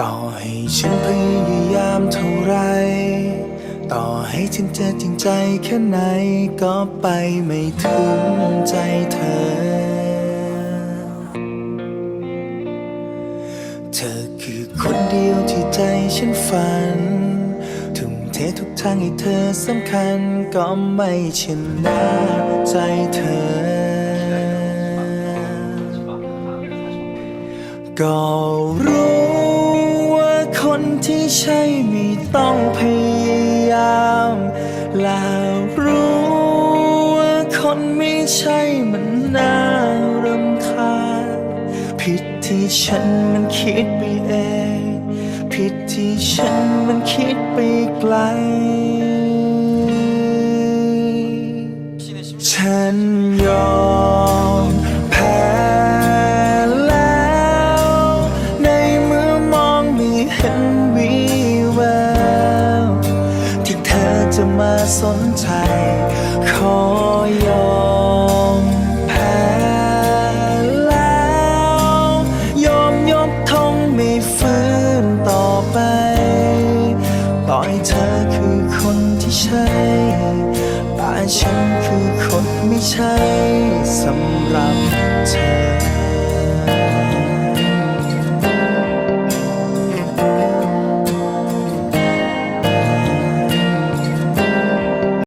ต่อให้ฉันพยายามเท่าไร ต่อให้ฉันจะจริงใจแค่ไหน ก็ไปไม่ถึงใจเธอ เธอคือคนเดียวที่ใจฉันฝัน ทุ่มเททุกทางให้เธอสำคัญก็ไม่ชนะใจเธอก็รู้ คนที่ใช่ไม่ต้องพยายามแล้วรู้ว่าคนไม่ใช่มันน่ารำคาญผิดที่ฉันมันคิดไปเองผิดที่ฉันมันคิดไปไกล ฉันยอม จะมาสนใจ ขอยอมแพ้แล้ว ยอมยกทงไม่ฟื้นต่อไป ต่อยเธอคือคนที่ใช่แต่ฉันคือคนไม่ใช่สำหรับเธอ